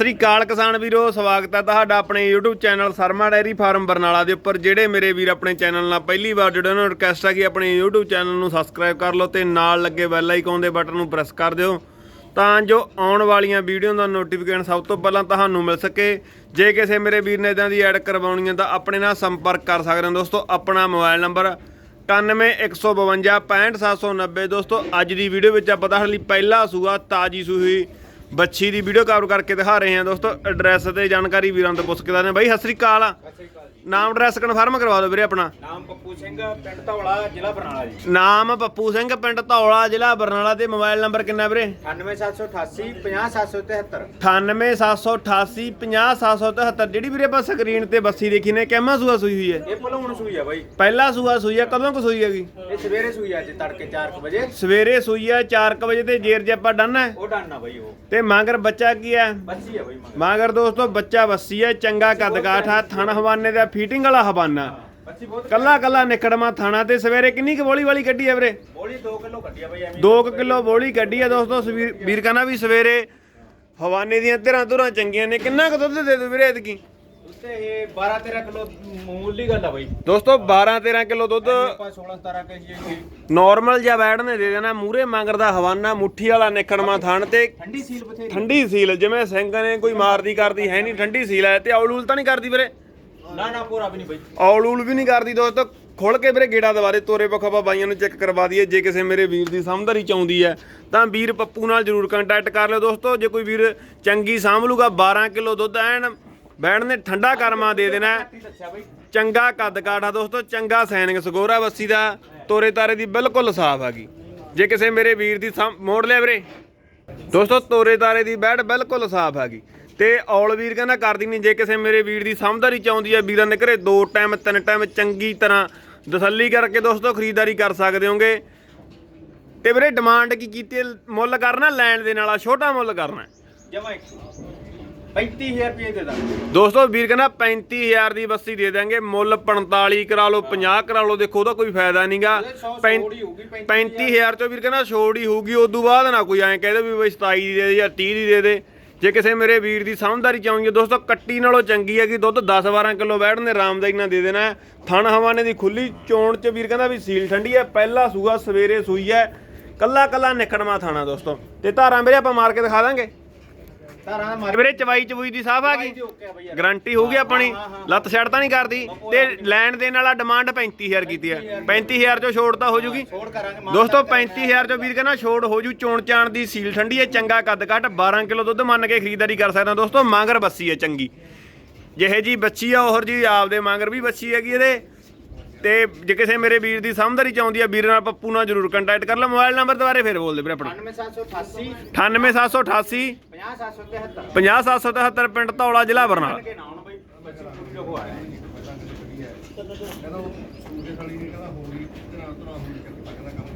ਸ੍ਰੀ ਅਕਾਲ ਕਿਸਾਨ ਵੀਰੋ, ਸਵਾਗਤ ਹੈ ਤੁਹਾਡਾ ਆਪਣੇ YouTube channel Sarma dairy farm Barnala ਦੇ ਉੱਪਰ, ਜਿਹੜੇ ਮੇਰੇ ਵੀਰ ਆਪਣੇ ਚੈਨਲ ਨਾਲ ਪਹਿਲੀ ਵਾਰ ਜੁੜੇ ਉਹਨਾਂ ਨੂੰ ਰਿਕਵੈਸਟ ਹੈ ਕਿ ਆਪਣੇ YouTube ਚੈਨਲ ਨੂੰ ਸਬਸਕ੍ਰਾਈਬ ਕਰ ਲਓ ਤੇ ਨਾਲ ਲੱਗੇ ਬੈਲ ਆਈਕਨ ਦੇ ਬਟਨ ਨੂੰ ਪ੍ਰੈਸ ਕਰ ਦਿਓ, ਤਾਂ ਜੋ ਆਉਣ ਵਾਲੀਆਂ ਵੀਡੀਓ ਦਾ ਨੋਟੀਫਿਕੇਸ਼ਨ ਸਭ ਤੋਂ ਪਹਿਲਾਂ ਤੁਹਾਨੂੰ ਮਿਲ ਸਕੇ। ਜੇ ਕਿਸੇ ਮੇਰੇ ਵੀਰ ਨੇ ਇਦਾਂ ਦੀ ਐਡ ਕਰਵਾਉਣੀ ਹੈ ਤਾਂ ਆਪਣੇ ਨਾਲ ਸੰਪਰਕ ਕਰ ਸਕਦੇ ਹੋ ਦੋਸਤੋ, ਆਪਣਾ ਮੋਬਾਈਲ ਨੰਬਰ 9115565790 ਦੋਸਤੋ, ਅੱਜ ਦੀ ਵੀਡੀਓ ਵਿੱਚ ਆਪਾਂ ਤੁਹਾਡੇ ਲਈ ਪਹਿਲਾ ਸੂਆ ਤਾਜੀ ਸੂਈ ਬੱਚੀ ਦੀ ਵੀਡੀਓ ਕਵਰ ਕਰਕੇ ਦਿਖਾ ਰਹੇ ਹਾਂ ਦੋਸਤੋ ਐਡਰੈਸ ਤੇ ਜਾਣਕਾਰੀ ਵੀਰਾਂ ਤੋਂ ਪੁੱਛ ਕੇ ਦੱਸਦੇ ਹਾਂ। ਬਾਈ, ਸਤਿ ਸ੍ਰੀ ਅਕਾਲ। ਸਤਿ ਨਾਮ ਐਡਰੈਸ ਕਨਫਰਮ ਕਰਵਾ ਦਿਓ ਵੀਰੇ ਆਪਣਾ। ਨਾਮ ਪੱਪੂ ਸਿੰਘ ਪਿੰਡ ਧੌਲਾ ਜ਼ਿਲ੍ਹਾ ਬਰਨਾਲਾ ਜੀ। ਨਾਮ ਪੱਪੂ ਸਿੰਘ ਪਿੰਡ ਧੌਲਾ ਜ਼ਿਲ੍ਹਾ ਬਰਨਾਲਾ ਤੇ ਮੋਬਾਈਲ ਨੰਬਰ ਕਿੰਨਾ ਵੀਰੇ? 98788 50773 98788 50773 ਜਿਹੜੀ ਵੀਰੇ ਆਪਾਂ ਸਕਰੀਨ ਤੇ ਬੱਸੀ ਦੇਖੀ ਨੇ ਕਿੰਮਾ ਸੂਆ ਸੂਈ ਹੋਈ ਹੈ? ਇਹ ਭਲੂਣ ਸੂਈ ਆ ਬਾਈ। ਪਹਿਲਾ ਸੂਆ ਸੂਈ ਹੈ ਕਦੋਂ ਕੁ ਸੂਈ ਹੈਗੀ? ਇਹ ਸਵੇਰੇ ਸੂਈ ਆ ਅੱਜ ਤੜਕੇ 4 ਵਜੇ। ਸਵੇਰੇ ਸੂਈ ਹੈ 4 ਵਜੇ ਤੇ ਜੇਰ ਜੇ ਆਪਾਂ ਡਨ ਹੈ ਉਹ ਡਾਨਾ ਬਾਈ ਉਹ। ਤੇ ਮਗਰ ਬੱਚਾ ਕੀ ਹੈ ਬੱਚੀ ਆ ਬਾਈ ਮਗਰ। ਦੋਸਤੋ ਬੱਚਾ ਵੱਸੀ ਹੈ ਚੰਗਾ ਕੱਦ ਕਾਠ ਆ ਥਣ ਹਵਾਨੇ ਦਾ ਫੀਟਿੰਗ ਵਾਲਾ ਹਵਾਨਾ। ਬੱਚੀ ਬਹੁਤ ਕੱਲਾ ਕੱਲਾ ਨਿਕੜਮਾ ਥਾਣਾ ਤੇ ਸਵੇਰੇ ਕਿੰਨੀ ਕੁ ਬੋਲੀ ਵਾਲੀ ਕੱਢੀ ਹੈ ਵੀਰੇ? ਬੋਲੀ 2 ਕਿਲੋ ਕੱਢੀ ਆ ਬਾਈ ਐਵੇਂ 2 ਕਿਲੋ ਬੋਲੀ ਕੱਢੀ ਹੈ ਦੋਸਤੋ ਸਵੀਰ- ਵੀਰ ਕਹਿੰਦਾ ਵੀ ਸਵੇਰੇ ਹਵਾਨੇ ਦੀਆਂ ਧਿਰਾਂ ਧੁਰਾਂ ਚੰਗੀਆਂ ਨੇ। ਕਿੰਨਾ ਕੁ ਦੁੱਧ ਦੇ ਦੂ ਵੀਰੇ ਐਤਕੀ? ਉੱਤੇ ਇਹ 12 13 ਕਿਲੋ ਮੂਲੀ ਗੱਲ ਆ ਬਾਈ। ਦੋਸਤੋ 12 13 ਕਿਲੋ ਦੁੱਧ ਆਪਾਂ 16 17 ਕਹੀ ਜੀ ਨਾਰਮਲ ਜਿਹਾ ਬੈੜ ਨੇ ਦੇ ਦੇਣਾ। ਮੂਰੇ ਮੰਗਰਦਾ ਹਵਾਨਾ ਮੁੱਠੀ ਵਾਲਾ ਨਿਕੜਮਾ ਥਣ ਤੇ ਠੰਡੀ ਸੀਲ ਬਥੇਰੀ। ਠੰਡੀ ਸੀਲ ਜਿਵੇਂ ਸਿੰਘ ਨੇ ਕੋਈ ਮਾਰਦੀ ਕਰਦੀ ਹੈ ਨਹੀਂ ਠੰਡੀ ਸੀਲ ਹੈ ਤੇ ਔਲੂਲ ਤਾਂ ਨਹੀਂ ਕਰਦੀ ਵੀਰੇ? ਨਾ ਨਾ ਪੂਰਾ ਵੀ ਨਹੀਂ ਬਾਈ। ਔਲੂਲ ਵੀ ਨਹੀਂ ਕਰਦੀ ਦੋਸਤੋ। ਖੁੱਲ ਕੇ ਵੀਰੇ ਗੇੜਾ ਦਵਾਰੇ ਤੋਰੇ ਪੱਖਾ ਬਾਈਆਂ ਨੂੰ ਚੈੱਕ ਕਰਵਾ ਦਈਏ। ਜੇ ਕਿਸੇ ਮੇਰੇ ਵੀਰ ਦੀ ਸਮਝਦਾਰੀ ਚਾਉਂਦੀ ਹੈ ਤਾਂ ਵੀਰ ਪੱਪੂ ਨਾਲ ਜਰੂਰ ਕੰਟੈਕਟ ਕਰ ਲਿਓ ਦੋਸਤੋ। ਜੇ ਕੋਈ ਵੀਰ ਚੰਗੀ ਸਾਂਭ ਲੂਗਾ 12 ਕਿਲੋ ਦੁੱਧ ਐਨ ਬੈਣ ਨੇ ਠੰਡਾ ਕਰਮਾ ਦੇ ਦੇਣਾ ਚੰਗਾ ਕੱਦ ਕਾਠਾ ਦੋਸਤੋ ਚੰਗਾ ਸੈਨਿਕ ਸਗੋਰਾ ਬੱਸੀ ਦਾ ਤੋਰੇ ਤਾਰੇ ਦੀ ਬਿਲਕੁਲ ਸਾਫ਼ ਹੈਗੀ ਜੇ ਕਿਸੇ ਮੇਰੇ ਵੀਰ ਦੀ ਮੋੜ ਲਿਆ ਵੀਰੇ। ਦੋਸਤੋ ਤੋਰੇ ਤਾਰੇ ਦੀ ਬੈੜ ਬਿਲਕੁਲ ਸਾਫ਼ ਹੈਗੀ ਤੇ ਔਲ ਵੀਰ ਕਹਿੰਦਾ ਕਰਦੀ ਨਹੀਂ ਜੇ ਕਿਸੇ ਮੇਰੇ ਵੀਰ ਦੀ ਸਮਝਦਾਰੀ ਚਾਹੁੰਦੀ ਹੈ ਵੀਰਾਂ ਦੇ ਘਰੇ ਦੋ ਟਾਈਮ ਤਿੰਨ ਟਾਈਮ ਚੰਗੀ ਤਰ੍ਹਾਂ ਤਸੱਲੀ ਕਰਕੇ ਦੋਸਤੋ ਖਰੀਦਦਾਰੀ ਕਰ ਸਕਦੇ ਹੋਗੇ। ਤੇ ਵੀਰੇ ਡਿਮਾਂਡ ਕੀ ਕੀਤੀ? ਮੁੱਲ ਕਰਨਾ ਲੈਣ ਦੇ ਨਾਲ ਛੋਟਾ ਮੁੱਲ ਕਰਨਾ। ਹੈ। ਜਮਾ 35000 ਰੁਪਏ ਦੇ ਦਾਂਗੇ। ਦੋਸਤੋ ਵੀਰ ਕਹਿੰਦਾ 35000 ਦੀ ਬੱਸੀ ਦੇ ਦਾਂਗੇ ਮੁੱਲ 45 ਕਰਾ ਲਓ 50 ਕਰਾ ਲਓ ਦੇਖੋ ਉਹਦਾ ਕੋਈ ਫਾਇਦਾ ਨਹੀਂਗਾ ਸੌ ਛੋੜ ਹੀ ਹੋਊਗੀ, 35000 ਤੋਂ ਵੀਰ ਕਹਿੰਦਾ ਛੋੜ ਹੀ ਹੋਊਗੀ ਉਦੋਂ ਬਾਅਦ ਨਾ ਕੋਈ ਐਂ ਕਹਦੇ ਵੀ ਬਈ 27 ਦੀ ਦੇ ਦੇ ਜਾਂ 30 ਦੀ ਦੇ ਦੇ। ਜੇ ਕਿਸੇ ਮੇਰੇ ਵੀਰ ਦੀ ਸਮਝਦਾਰੀ ਚਾਹੁੰਗੀ ਦੋਸਤੋ, ਕੱਟੀ ਨਾਲੋਂ ਚੰਗੀ ਹੈ ਕਿ ਦੁੱਧ 10-12 ਕਿਲੋ ਬੈਠਨੇ ਆਰਾਮਦਾਈ ਨਾਲ ਦੇ ਦੇਣਾ ਹੈ। ਥਣ ਹਵਾਨੇ ਦੀ ਖੁੱਲੀ ਚੋਣ ਚ ਵੀਰ ਕਹਿੰਦਾ ਵੀ ਸੀਲ ਠੰਡੀ ਹੈ, ਪਹਿਲਾ ਸੂਆ ਸਵੇਰੇ ਸੂਈ ਹੈ। ਕੱਲਾ ਕੱਲਾ ਨਿਕੜਮਾ ਥਾਣਾ, ਦੋਸਤੋ। ਤੇ ਧਾਰਾਂ ਵੀਰੇ, ਆਪਾਂ ਮਾਰ ਕੇ ਦਿਖਾ ਦਾਂਗੇ। ਤਾਰਾਂ ਮਾਰ ਵੀਰੇ ਚਵਾਈ ਚਵੂਈ ਦੀ ਸਾਫ਼ ਆ ਗਈ। ਆ ਗਾਰੰਟੀ ਹੋਊਗੀ ਆਪਣੀ। ਲੱਤ ਛੱਡ ਤਾਂ ਨਹੀਂ ਕਰਦੀ। ਤੇ ਲੈਣ ਦੇਣ ਵਾਲਾ ਡਿਮਾਂਡ 35000 ਕੀਤੀ ਹੈ 35000 ਚੋਂ ਛੋੜ ਤਾਂ ਹੋ ਜੂਗੀ। ਦੋਸਤੋ ਕਰਾਂਗੇ। 35000 ਚੋਂ ਵੀਰ ਕਹਿੰਦਾ ਛੋੜ ਹੋ ਜੂ। ਚੋਣ ਚਾਣ ਦੀ ਸੀਲ ਠੰਡੀ ਹੈ ਚੰਗਾ ਕੱਦ ਕੱਟ 12 ਕਿਲੋ ਦੁੱਧ ਮੰਨ ਕੇ ਖਰੀਦਦਾਰੀ ਕਰ ਸਕਦਾ। ਦੋਸਤੋ ਮਾਂਗਰ ਬੱਸੀ ਹੈ ਚੰਗੀ। ਜਿਹੇ ਜੀ ਬੱਚੀ ਆ ਉਹਰ ਜੀ ਆਪਦੇ ਮਾਂਗਰ ਵੀ ਬੱਚੀ ਹੈਗੀ ਇਹਦੇ। ਤੇ ਜੇ ਕਿਸੇ ਮੇਰੇ ਵੀਰ ਦੀ ਸਮਝਦਾਰੀ ਚਾਹੁੰਦੀ ਆ ਵੀਰ ਨਾਲ ਪੱਪੂ ਨਾਲ ਜਰੂਰ ਕੰਟੈਕਟ ਕਰ ਲਓ ਮੋਬਾਈਲ ਨੰਬਰ ਦੁਬਾਰੇ ਫੇਰ ਬੋਲ ਦੇ ਵੀਰੇ ਆਪਣਾ। 98788 98788 50773 50773 ਪਿੰਡ ਧੌਲਾ ਜ਼ਿਲ੍ਹਾ ਬਰਨਾਲਾ ਕਹਿੰਦਾ ਉਹ ਸੂਰੇ ਖਾਲੀ ਨਹੀਂ ਕਹਿੰਦਾ ਹੋ ਗਈ ਤੇਰਾ ਤੇਰਾ ਹੋ ਗਈ